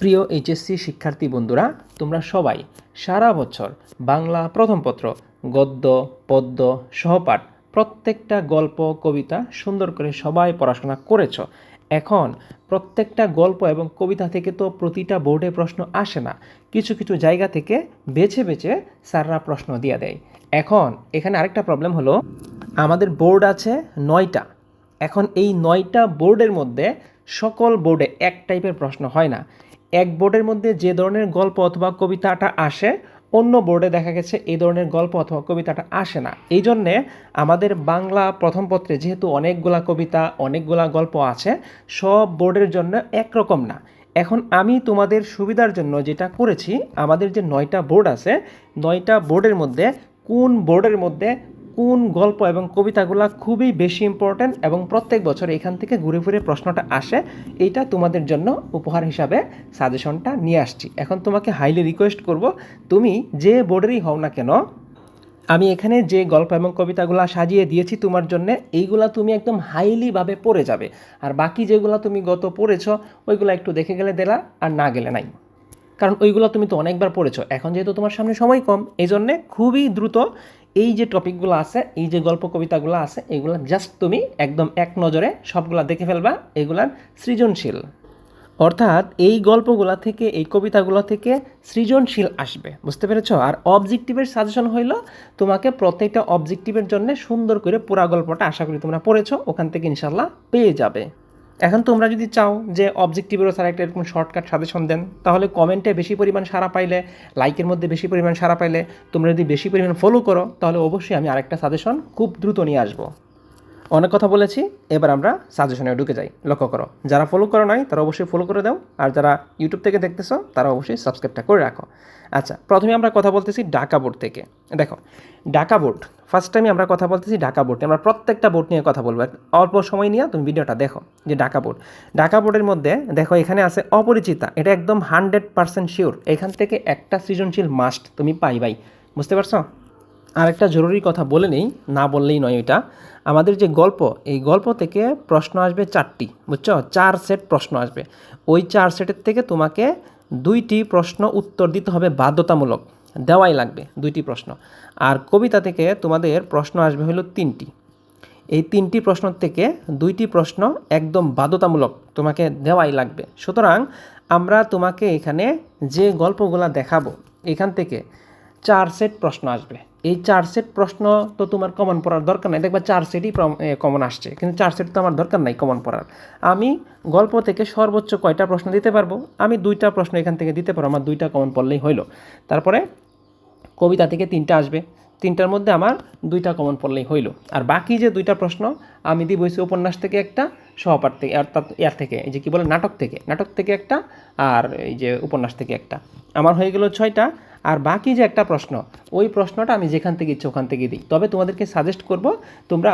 প্রিয় এইচএসসি শিক্ষার্থী বন্ধুরা, তোমরা সবাই সারা বছর বাংলা প্রথম পত্র, গদ্য, পদ্য সহপাঠ প্রত্যেকটা গল্প, কবিতা সুন্দর করে সবাই পড়াশোনা করেছ। এখন প্রত্যেকটা গল্প এবং কবিতা থেকে তো প্রতিটা বোর্ডে প্রশ্ন আসে না। কিছু কিছু জায়গা থেকে বেছে বেছে স্যাররা প্রশ্ন দিয়ে দেয়। এখন এখানে আরেকটা প্রবলেম হলো, আমাদের বোর্ড আছে নয়টা। এখন এই নয়টা বোর্ডের মধ্যে সকল বোর্ডে এক টাইপের প্রশ্ন হয় না। এক বোর্ডের মধ্যে যে ধরনের গল্প অথবা কবিতাটা আসে, অন্য বোর্ডে দেখা গেছে এই ধরনের গল্প অথবা কবিতাটা আসে না। এই জন্যে আমাদের বাংলা প্রথম পত্রে যেহেতু অনেকগুলা কবিতা, অনেকগুলা গল্প আছে, সব বোর্ডের জন্য একরকম না। এখন আমি তোমাদের সুবিধার জন্য যেটা করেছি, আমাদের যে নয়টা বোর্ড আছে, নয়টা বোর্ডের মধ্যে কোন বোর্ডের মধ্যে কোন গল্প এবং কবিতাগুলো খুবই বেশি ইম্পর্ট্যান্ট এবং প্রত্যেক বছর এখান থেকে ঘুরে ফিরে প্রশ্নটা আসে, এইটা তোমাদের জন্য উপহার হিসাবে সাজেশনটা নিয়ে আসছি। এখন তোমাকে হাইলি রিকোয়েস্ট করব, তুমি যে বোর্ডেরই হও না কেন, আমি এখানে যে গল্প এবং কবিতাগুলো সাজিয়ে দিয়েছি তোমার জন্য, এইগুলা তুমি একদম হাইলিভাবে পড়ে যাবে। আর বাকি যেগুলো তুমি গত পড়েছো, ওইগুলো একটু দেখে গেলে দিলা, আর না গেলে নাই। কারণ ওইগুলো তুমি তো অনেকবার পড়েছো। এখন যেহেতু তোমার সামনে সময় কম এই জন্যে খুবই দ্রুত এই যে টপিকগুলো আছে, এই যে গল্প কবিতাগুলো আছে, এগুলো জাস্ট তুমি একদম এক নজরে সবগুলা দেখে ফেলবা, এগুলার সৃজনশীল। অর্থাৎ এই গল্পগুলা থেকে, এই কবিতাগুলো থেকে সৃজনশীল আসবে, বুঝতে পেরেছ? আর অবজেক্টিভের সাজেশন হইল তোমাকে প্রত্যেকটা অবজেক্টিভের জন্য সুন্দর করে পুরা গল্পটা আশা করি তোমরা পড়েছো, ওখান থেকে ইনশাল্লাহ পেয়ে যাবে। এখন তোমরা যদি চাও যে অবজেক্টিভেরও স্যার একটা এরকম শর্টকাট সাজেশন দেন, তাহলে কমেন্টে বেশি পরিমাণ সারা পাইলে লাইকের মধ্যে বেশি পরিমাণ সারা পাইলে, তোমরা যদি বেশি পরিমাণ ফলো করো, তাহলে অবশ্যই আমি আরেকটা সাজেশন খুব দ্রুত নিয়ে আসব। অনেক কথা বলেছি, এবার আমরা সাজেশনে ঢুকে যাই। লক্ষ্য করো, যারা ফলো করো নাই, তারা অবশ্যই ফলো করে দাও, আর যারা ইউটিউব থেকে দেখতেছো, তারা অবশ্যই সাবস্ক্রাইবটা করে রাখো। আচ্ছা প্রথমে আমরা কথা বলতেছি ঢাকা বোর্ড থেকে। দেখো, ঢাকা বোর্ড ফার্স্ট টাইমে আমরা কথা বলতেছি ঢাকা বোর্ড আমরা প্রত্যেকটা বোর্ড নিয়ে কথা বলব। অল্প সময় নিয়ে তুমি ভিডিওটা দেখো, যে ঢাকা বোর্ড ঢাকা বোর্ডের মধ্যে, দেখো, এখানে আছে অপরিচিতা, এটা একদম হান্ড্রেড পার্সেন্ট শিওর এখান থেকে একটা সৃজনশীল মাস্ট তুমি পাইবাই, বুঝতে পারছ? আরেকটা জরুরি কথা বলে নেই, না বললেই নয় এটা। আমাদের যে গল্প, এই গল্প থেকে প্রশ্ন আসবে চারটি, বুঝছ? চার সেট প্রশ্ন আসবে। ওই চার সেটের থেকে তোমাকে দুইটি প্রশ্ন উত্তর দিতে হবে বাধ্যতামূলক। দেওয়াই লাগবে দুইটি প্রশ্ন। আর কবিতা থেকে তোমাদের প্রশ্ন আসবে হলো তিনটি। এই তিনটি প্রশ্ন থেকে দুইটি প্রশ্ন একদম বাধ্যতামূলক তোমাকে দেওয়াই লাগবে। সুতরাং আমরা তোমাকে এখানে যে গল্পগুলা দেখাবো, এখান থেকে চার সেট প্রশ্ন আসবে। এই চার সেট প্রশ্ন তো তোমার কমন পড়ার দরকার নাই। দেখবা চার সেটই কমন আসছে, কিন্তু চার সেট তো আমার দরকার নাই কমন পড়ার। আমি গল্প থেকে সর্বোচ্চ কয়টা প্রশ্ন দিতে পারব? আমি দুইটা প্রশ্ন এখান থেকে দিতে পারব, আমার দুইটা কমন পড়লেই হইল। তারপরে কবিতা থেকে তিনটা আসবে। তিনটার মধ্যে আমার দুইটা কমন পড়লেই হইল। আর বাকি যে দুইটা প্রশ্ন আমি দিব হচ্ছে উপন্যাস থেকে একটা, সহপাঠ থেকে অর্থাৎ ইয়ার থেকে, এই যে কী বলে, নাটক থেকে। নাটক থেকে একটা, আর এই যে উপন্যাস থেকে একটা। আমার হয়ে গেল ছয়টা। আর বাকি যে একটা প্রশ্ন, ওই প্রশ্নটা আমি যেখান থেকে ইচ্ছে ওখান থেকে দিই। তবে তোমাদেরকে সাজেস্ট করব, তোমরা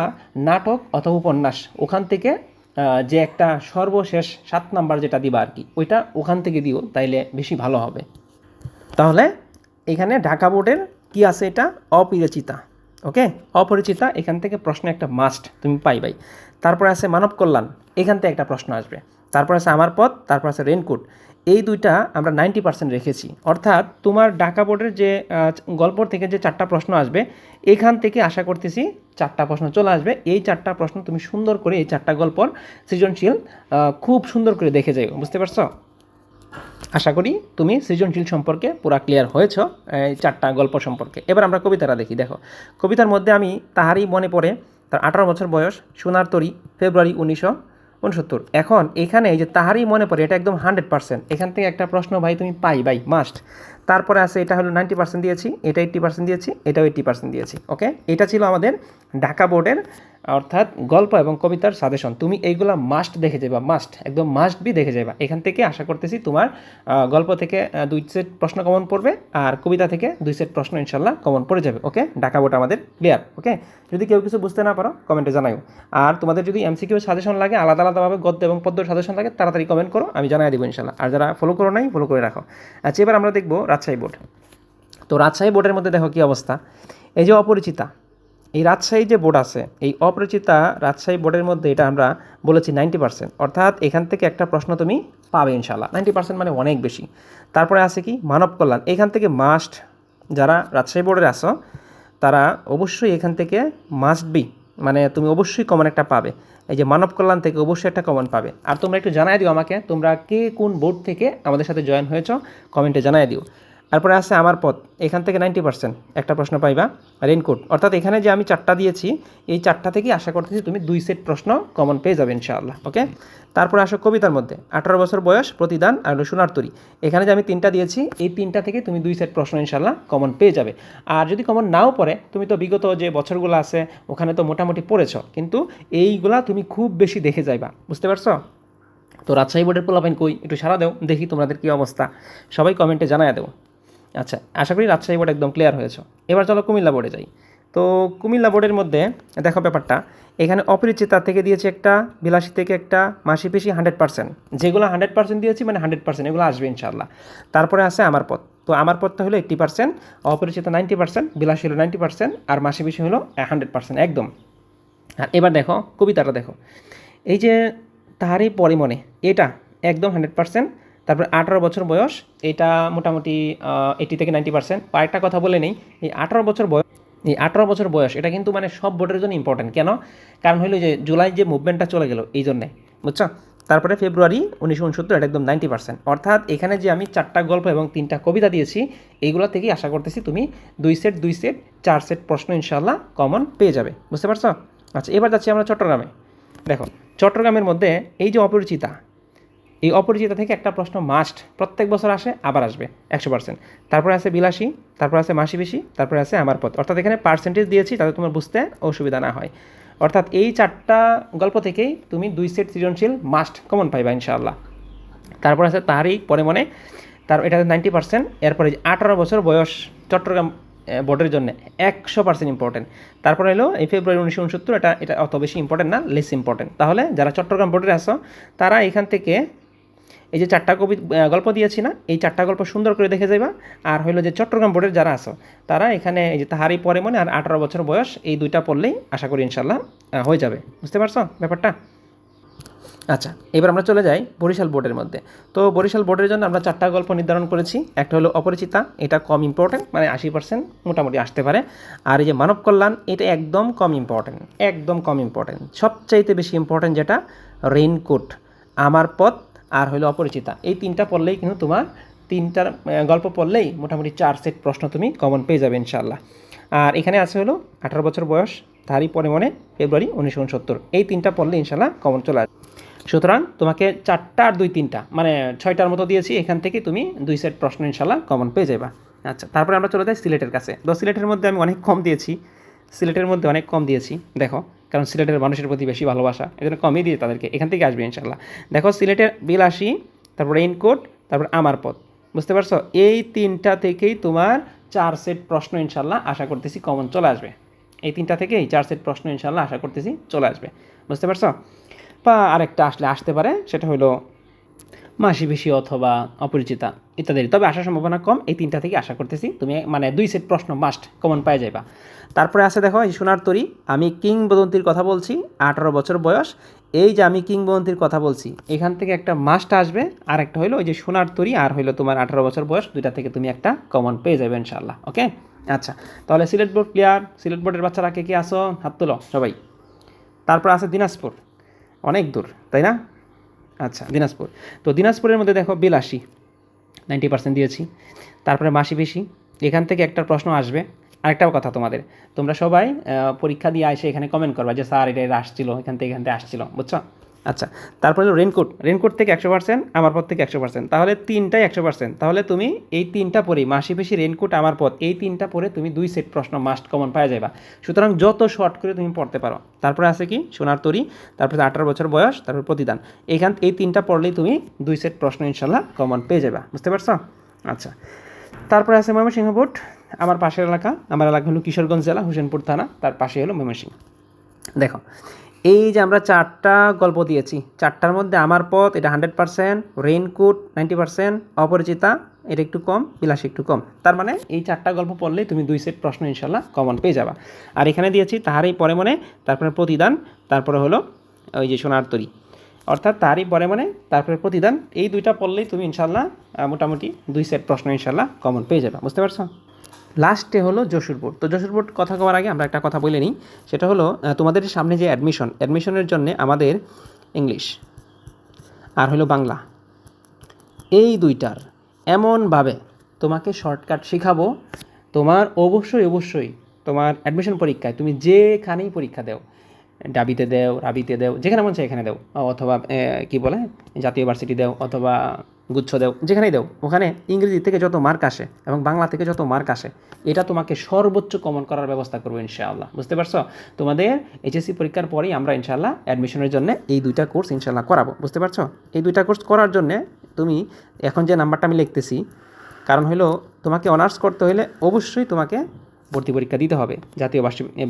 নাটক অথবা উপন্যাস ওখান থেকে যে একটা সর্বশেষ সাত নাম্বার যেটা দিবা আর কি, ওইটা ওখান থেকে দিও, তাইলে বেশি ভালো হবে। তাহলে এখানে ঢাকা বোর্ডের কি আছে এটা? অপরিচিতা, ওকে? অপরিচিতা, এখান থেকে প্রশ্ন একটা মাস্ট তুমি পাইবাই। তারপর আছে মানব কল্যাণ, এখান থেকে একটা প্রশ্ন আসবে। তারপর আছে আমার পথ, তারপর আছে রেনকোট এই দুইটা আমরা নাইনটি পার্সেন্ট রেখেছি। অর্থাৎ তোমার ঢাকা বোর্ডের যে গল্প থেকে যে চারটা প্রশ্ন আসবে, এখান থেকে আশা করতেছি চারটা প্রশ্ন চলে আসবে। এই চারটা প্রশ্ন তুমি সুন্দর করে এই চারটা গল্পর সৃজনশীল খুব সুন্দর করে দেখে যাই বুঝতে পারছ? আশা করি তুমি সৃজনশীল সম্পর্কে পুরা ক্লিয়ার হয়েছ, এই চারটা গল্প সম্পর্কে। এবার আমরা কবিতাটা দেখি, দেখো। কবিতার মধ্যে আমি তাহারই মনে পড়ে, তার আঠারো বছর বয়স, সোনার তরি, ফেব্রুয়ারি উনিশশো উনসত্তর এখন এখানে এই যে তাহারই মনে পড়ে, এটা একদম হান্ড্রেড পার্সেন্ট এখান থেকে একটা প্রশ্ন, ভাই, তুমি পাই, ভাই মাস্ট তারপরে আছে, এটা হলো নাইনটি পার্সেন্ট দিয়েছি, এটা এইট্টি পার্সেন্ট দিয়েছি, এটাও এইট্টি পার্সেন্ট দিয়েছি ওকে এটা ছিল আমাদের ঢাকা বোর্ডের, অর্থাৎ গল্প এবং কবিতার সাজেশন তুমি এইগুলা মাস্ট দেখে যাবা মাস্ট একদম মাস্ট বি দেখে যাবা এখান থেকে আশা করতেছি তোমার গল্প থেকে দুই সেট প্রশ্ন কমন পড়বে, আর কবিতা থেকে দুই সেট প্রশ্ন ইনশাল্লাহ কমন পড়ে যাবে ওকে ঢাকা বোর্ড আমাদের ক্লিয়ার ওকে যদি কেউ কিছু বুঝতে না পারো কমেন্টে জানাও আর তোমাদের যদি এমসিকিউ সাজেশন লাগে, আলাদা আলাদাভাবে গদ্য এবং পদ্য সাজেশন লাগে, তাড়াতাড়ি কমেন্ট করো, আমি জানাই দেবো ইনশাল্লাহ আর যারা ফলো করো নাই ফলো করে রাখো। আচ্ছা এবার আমরা দেখব রাজশাহী বোর্ড। তো রাজশাহী বোর্ডের মধ্যে দেখো কী অবস্থা? এই যে অপরিচিতা, এই রাজশাহী যে বোর্ড আছে, এই অপরিচিতা রাজশাহী বোর্ডের মধ্যে এটা আমরা বলেছি নাইনটি পার্সেন্ট অর্থাৎ এখান থেকে একটা প্রশ্ন তুমি পাবে ইনশাল্লাহ নাইনটি পার্সেন্ট মানে অনেক বেশি। তারপরে আছে কি? মানব কল্যাণ। এখান থেকে মাস্ট যারা রাজশাহী বোর্ডের আসো তারা অবশ্যই এখান থেকে মাস্ট বি মানে তুমি অবশ্যই কমন একটা পাবে। এই যে মানব কল্যাণ থেকে অবশ্যই একটা কমন পাবে। আর তোমরা একটু জানাই দিও আমাকে, তোমরা কে কোন বোর্ড থেকে আমাদের সাথে জয়েন হয়েছ? কমেন্টে জানাই দিও। তারপরে আছে আমার পথ এখান থেকে নাইনটি পার্সেন্ট একটা প্রশ্ন পাইবা? রেনকোট অর্থাৎ এখানে যে আমি চারটা দিয়েছি, এই চারটা থেকেই আশা করতেছি তুমি দুই সেট প্রশ্ন কমন পেয়ে যাবে ইনশাআল্লাহ ওকে তারপরে আসো কবিতার মধ্যে। আঠারো বছর বয়স, প্রতিদান আর সোনার তরী। এখানে যে আমি তিনটা দিয়েছি, এই তিনটা থেকে তুমি দুই সেট প্রশ্ন ইনশাল্লাহ কমন পেয়ে যাবে। আর যদি কমন নাও পড়ে, তুমি তো বিগত যে বছরগুলো আছে, ওখানে তো মোটামুটি পড়েছ। কিন্তু এইগুলা তুমি খুব বেশি দেখে যাইবা। বুঝতে পারছ? তো রাজশাহী বোর্ডের পোলাপাইন কই? একটু সারা দেও, দেখি তোমাদের কী অবস্থা। সবাই কমেন্টে জানায় দেবো আচ্ছা আশা করি রাজশাহী বোর্ড একদম ক্লিয়ার হয়েছে। এবার চলো কুমিল্লা বোর্ডে যাই। তো কুমিল্লা বোর্ডের মধ্যে, দেখো ব্যাপারটা, এখানে অপরিচিতা থেকে দিয়েছে একটা, বিলাসী থেকে একটা, মাসি পিসি হান্ড্রেড পার্সেন্ট যেগুলো হান্ড্রেড পার্সেন্ট দিয়েছি মানে হান্ড্রেড পার্সেন্ট এগুলো আসবে ইনশাল্লাহ তারপরে আছে আমার পথ তো আমার পথটা হলো eighty percent Aparichita ninety percent Bilashi হলো নাইনটি পার্সেন্ট আর মাসি পিসি হলো হান্ড্রেড পার্সেন্ট একদম। আর এবার দেখো, কবিতাটা দেখো। এই যে তাহারই পরিমনে এটা একদম হান্ড্রেড পার্সেন্ট তারপরে আঠারো বছর বয়স, এটা মোটামুটি এইটি থেকে নাইনটি পার্সেন্ট আরেকটা কথা বলে নেই, এই আঠারো বছর বয়স, এই আঠারো বছর বয়স, এটা কিন্তু মানে সব বোর্ডের জন্য ইম্পর্টেন্ট কেন? কারণ হলো যে, জুলাই যে মুভমেন্টটা চলে গেল, এই জন্যে, বুঝছ? তারপরে ফেব্রুয়ারি উনিশশো উনসত্তর, এটা একদম নাইনটি পার্সেন্ট অর্থাৎ এখানে যে আমি চারটা গল্প এবং তিনটা কবিতা দিয়েছি, এইগুলো থেকেই আশা করতেছি তুমি দুই সেট দুই সেট, চার সেট প্রশ্ন ইনশাল্লাহ কমন পেয়ে যাবে, বুঝতে পারছ? আচ্ছা এবার যাচ্ছি আমরা চট্টগ্রামে। দেখো, চট্টগ্রামের মধ্যে এই যে অপরিচিতা এই অপরিচিতা থেকে একটা প্রশ্ন মাস্ট প্রত্যেক বছর আসে, আবার আসবে, একশো পার্সেন্ট তারপরে আছে বিলাসী, তারপরে আছে মাসি বেশি তারপরে আছে আমার পথ। অর্থাৎ এখানে পার্সেন্টেজ দিয়েছি তাতে তোমার বুঝতে অসুবিধা না হয়। অর্থাৎ এই চারটা গল্প থেকেই তুমি দুই সেট সৃজনশীল মাস্ট কমন পাইবা ইনশাআল্লাহ। তারপর আছে তারই পরে মনে। তার এটা নাইনটি পার্সেন্ট এরপরে আঠারো বছর বয়স চট্টগ্রাম বোর্ডের জন্য একশো পার্সেন্ট ইম্পর্টেন্ট তারপরে হলো এই ফেব্রুয়ারি উনিশশো উনসত্তর, এটা এটা অত বেশি ইম্পর্টেন্ট না লেস ইম্পর্টেন্ট তাহলে যারা চট্টগ্রাম বোর্ডের আসো তারা এখান থেকে এই যে চারটা কবি গল্প দিয়েছি না, এই চারটা গল্প সুন্দর করে দেখে যাইবা। আর হইল যে চট্টগ্রাম বোর্ডের যারা আছো, তারা এখানে এই যে তাহারই পরে মনে আর আঠারো বছর বয়স, এই দুইটা পড়লেই আশা করি ইনশাল্লাহ হয়ে যাবে। বুঝতে পারছ ব্যাপারটা? আচ্ছা এবার আমরা চলে যাই বরিশাল বোর্ডের মধ্যে। তো বরিশাল বোর্ডের জন্য আমরা চারটা গল্প নির্ধারণ করেছি। একটা হলো অপরিচিতা, এটা কম ইম্পর্টেন্ট মানে আশি পার্সেন্ট মোটামুটি আসতে পারে। আর এই যে মানব কল্যাণ, এটা একদম কম ইম্পর্টেন্ট একদম কম ইম্পর্টেন্ট সবচাইতে বেশি ইম্পর্টেন্ট যেটা রেইনকোট। আমার পথ আর হলো অপরিচিতা। এই তিনটা পড়লেই কিন্তু তোমার তিনটার গল্প পড়লেই মোটামুটি চার সেট প্রশ্ন তুমি কমন পেয়ে যাবে ইনশাল্লাহ আর এখানে আছে হলো আঠারো বছর বয়স, তারই পরে মনে ফেব্রুয়ারি উনিশশো উনসত্তর। এই তিনটা পড়লে ইনশাল্লাহ কমন চলে আসবে। সুতরাং তোমাকে চারটা আর দুই তিনটা মানে ছয়টার মতো দিয়েছি, এখান থেকে তুমি দুই সেট প্রশ্ন ইনশাল্লাহ কমন পেয়ে যাবা। আচ্ছা তারপরে আমরা চলে যাই সিলেটের কাছে। তো সিলেটের মধ্যে আমি অনেক কম দিয়েছি, সিলেটের মধ্যে অনেক কম দিয়েছি। দেখো কারণ সিলেটের মানুষের প্রতি বেশি ভালোবাসা। এই জন্য কমই দিয়ে তাদেরকে এখান থেকে আসবে ইনশাল্লাহ দেখো সিলেটের বিল আসি তারপর রেইনকোট তারপর আমার পথ। বুঝতে পারছ? এই তিনটা থেকেই তোমার চার সেট প্রশ্ন ইনশাল্লাহ আশা করতেছি কমন চলে আসবে। এই তিনটা থেকেই চার সেট প্রশ্ন ইনশাল্লাহ আশা করতেছি চলে আসবে। বুঝতে পারছ? বা আরেকটা আসলে আসতে পারে, সেটা হলো মাসি বেশি অথবা অপরিচিতা ইত্যাদি তবে আসার সম্ভাবনা কম, এই তিনটা থেকে আশা করতেছি তুমি মানে দুই সেট প্রশ্ন মাস্ট কমন পাই যাইবা। তারপরে আছে দেখো, এই সোনার তরি, আমি কিংবদন্তির কথা বলছি, আঠারো বছর বয়স, এই যে আমি কিংবদন্তির কথা বলছি, এখান থেকে একটা মাস্ট আসবে আর একটা হলো ওই যে সোনার তরি, আর হইল তোমার আঠারো বছর বয়স, দুইটা থেকে তুমি একটা কমন পেয়ে যাবে ইনশাল্লাহ ওকে? আচ্ছা তাহলে সিলেট বোর্ড ক্লিয়ার সিলেট বোর্ডের বাচ্চারা কে কে আসো হাত তোলো সবাই। তারপর আছে দিনাজপুর, অনেক দূর, তাই না? আচ্ছা দিনাজপুর। তো দিনাজপুরের মধ্যে দেখো বিলাসী নাইনটি পার্সেন্ট দিয়েছি। তারপরে মাসি বেশি এখান থেকে একটা প্রশ্ন আসবে। আরেকটাও কথা তোমাদের। তোমরা সবাই পরীক্ষা দিয়ে এসে এখানে কমেন্ট করবা যে, স্যার, এটা আসছিল, এখান থেকে এখান থেকে আসছিল। বুঝছ? আচ্ছা তারপরে হলো রেনকোট রেনকোট থেকে একশো পার্সেন্ট আমার পথ থেকে একশো পার্সেন্ট তাহলে তিনটাই একশো পার্সেন্ট তাহলে তুমি এই তিনটা পরেই মাসি বেশি রেনকোট আমার পথ এই তিনটা পরে তুমি দুই সেট প্রশ্ন মাস্ট কমন পাওয়া যাবে সুতরাং যত শর্ট করে তুমি পড়তে পারো। তারপরে আছে কি? সোনার তরি, তারপরে আঠারো বছর বয়স, তারপর প্রতিদান। এখান এই তিনটা পড়লেই তুমি দুই সেট প্রশ্ন ইনশাল্লাহ কমন পেয়ে যাবে বুঝতে পারছ? আচ্ছা তারপরে আছে ময়মনসিংহ বোর্ড, আমার পাশের এলাকা, আমার এলাকা হলো কিশোরগঞ্জ জেলা, হোসেনপুর থানা, তার পাশে হলো ময়মনসিংহ। দেখো এই যে আমরা চারটা গল্প দিয়েছি, চারটার মধ্যে আমার পথ, এটা hundred percent, raincoat ninety percent, Aparichita, এটা একটু কম, বিলাসী একটু কম। তার মানে এই চারটা গল্প পড়লেই তুমি দুই সেট প্রশ্ন ইনশাল্লাহ কমন পেয়ে যাবা। আর এখানে দিয়েছি তাহারই পরে মনে, তারপরে প্রতিদান, তারপরে হলো ওই যে সোনার তরি। অর্থাৎ তারই পরে মানে তারপরে প্রতিদান, এই দুইটা পড়লেই তুমি ইনশাল্লাহ মোটামুটি দুই সেট প্রশ্ন ইনশাল্লাহ কমন পেয়ে যাবে। বুঝতে পারছ? লাস্টে হলো যশোর বোর্ড তো যশোর বোর্ড কথা কওয়ার আগে আমরা একটা কথা বলে নিই। সেটা হলো তোমাদের সামনে যে অ্যাডমিশন অ্যাডমিশনের জন্য আমাদের ইংলিশ আর হলো বাংলা। এই দুইটার এমনভাবে তোমাকে শর্টকাট শেখাবো, তোমার অবশ্যই অবশ্যই তোমার অ্যাডমিশন পরীক্ষায় তুমি যেখানেই পরীক্ষা দেও, ডাবিতে দেও, রাবিতে দেও, যেখানে মন চায় এখানে দেও, অথবা কি বলে, জাতীয় ভার্সিটি দেও, অথবা গুচ্ছ দেও, যেখানেই দেও, ওখানে ইংরেজি থেকে যত মার্ক আসে এবং বাংলা থেকে যত মার্ক আসে, এটা তোমাকে সর্বোচ্চ কমন করার ব্যবস্থা করব ইনশাআল্লাহ। বুঝতে পারছ? তোমাদের এইচএসসি পরীক্ষার পরেই আমরা ইনশাআল্লাহ অ্যাডমিশনের জন্য এই দুইটা কোর্স ইনশাআল্লাহ করাবো। বুঝতে পারছ? এই দুইটা কোর্স করার জন্য তুমি এখন যে নাম্বারটা আমি লিখতেছি, কারণ হলো তোমাকে অনার্স করতে হলে অবশ্যই তোমাকে ভর্তি পরীক্ষা দিতে হবে জাতীয়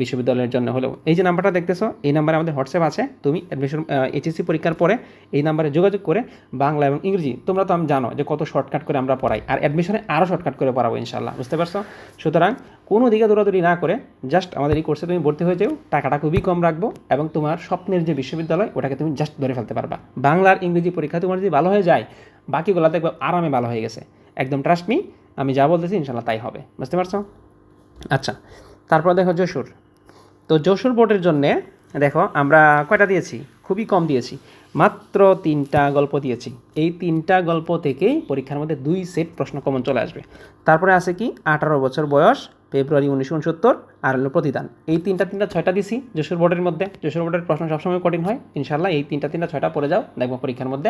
বিশ্ববিদ্যালয়ের জন্য হলেও। এই যে নাম্বারটা দেখতেছো, এই নাম্বারে আমাদের হোয়াটসঅ্যাপ আছে। তুমি অ্যাডমিশন এইচএসসি পরীক্ষার পরে এই নাম্বারে যোগাযোগ করে বাংলা এবং ইংরেজি, তোমরা তো আমি জানো যে কত শর্টকাট করে আমরা পড়াই। আর অ্যাডমিশনে আরও শর্টকাট করে পড়াবো ইনশাল্লাহ বুঝতে পারছ? সুতরাং কোনো দিকে দৌড়াদৌড়ি না করে জাস্ট আমাদের এই কোর্সে তুমি ভর্তি হয়ে যাও, টাকাটা খুবই কম রাখব এবং তোমার স্বপ্নের যে বিশ্ববিদ্যালয়, ওটাকে তুমি জাস্ট ধরে ফেলতে পারবা। বাংলার ইংরেজি পরীক্ষা তোমার যদি ভালো হয়ে যায় বাকিগুলো দেখবে আরামে ভালো হয়ে গেছে। একদম ট্রাস্ট মি আমি যা বলতেছি ইনশাল্লাহ তাই হবে। বুঝতে পারছ? আচ্ছা তারপর দেখো যশোর। তো যশোর বোর্ডের জন্যে দেখো আমরা কয়টা দিয়েছি? খুবই কম দিয়েছি। মাত্র তিনটা গল্প দিয়েছি। এই তিনটা গল্প থেকেই পরীক্ষার মধ্যে দুই সেট প্রশ্ন কমন চলে আসবে। তারপরে আছে কি? আঠারো বছর বয়স ফেব্রুয়ারি উনিশশো উনসত্তর আর হলো প্রতিদান। এই তিনটা তিনটা ছয়টা দিছি যশোর বোর্ডের মধ্যে। যশোর বোর্ডের প্রশ্ন সবসময় কঠিন হয় ইনশাল্লাহ এই তিনটা তিনটা ছয়টা পড়ে যাও, দেখব পরীক্ষার মধ্যে।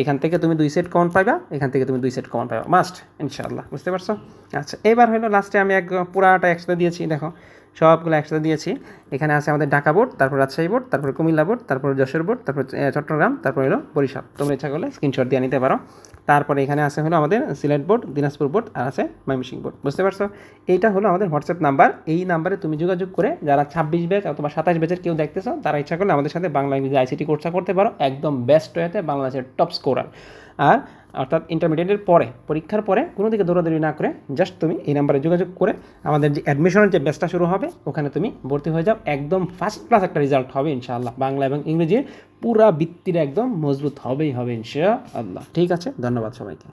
এখান থেকে তুমি দুই সেট কমন পাইবা, এখান থেকে তুমি দুই সেট কমন পাইবা। মাস্ট ইনশাল্লাহ বুঝতে পারছ? আচ্ছা এবার হলো লাস্টে আমি এক, পুরাটা একসাথে দিয়েছি, দেখো। সবগুলো একসাথে দিয়েছি। এখানে আছে আমাদের ঢাকা বোর্ড, তারপর রাজশাহী বোর্ড, তারপর কুমিল্লা বোর্ড, তারপর যশোর বোর্ড, তারপর চট্টগ্রাম, তারপর হলো বরিশাল। তোমরা ইচ্ছা করলে স্ক্রিনশট দিয়ে নিতে পারো। তারপরে এখানে আছে হলো আমাদের সিলেট বোর্ড, দিনাজপুর বোর্ড, আর আছে ময়মনসিংহ বোর্ড। বুঝতে পারছ? এইটা হলো আমাদের হোয়াটসঅ্যাপ নাম্বার। এই নাম্বারে তুমি যোগাযোগ করে যারা ছাব্বিশ ব্যাচ অথবা সাতাশ ব্যাচের কেউ দেখতেছো, তারা ইচ্ছা করলে আমাদের সাথে বাংলা ইংরেজি আইসিটি কোর্সটা করতে পারো। একদম বেস্ট ওয়েতে বাংলাদেশের টপ স্কোরার আর অর্থাৎ ইন্টারমিডিয়েটের পরে, পরীক্ষার পরে কোনো দিকে দৌড়াদৌড়ি না করে জাস্ট তুমি এই নাম্বারে যোগাযোগ করে আমাদের যে অ্যাডমিশনের যে ব্যাচটা শুরু হবে, ওখানে তুমি ভর্তি হয়ে যাও। একদম ফার্স্ট ক্লাস একটা রেজাল্ট হবে ইনশাআল্লাহ। বাংলা এবং ইংরেজির পুরা বৃত্তিটা একদম মজবুত হবেই হবে ইনশাআল্লাহ। ঠিক আছে, ধন্যবাদ সবাইকে।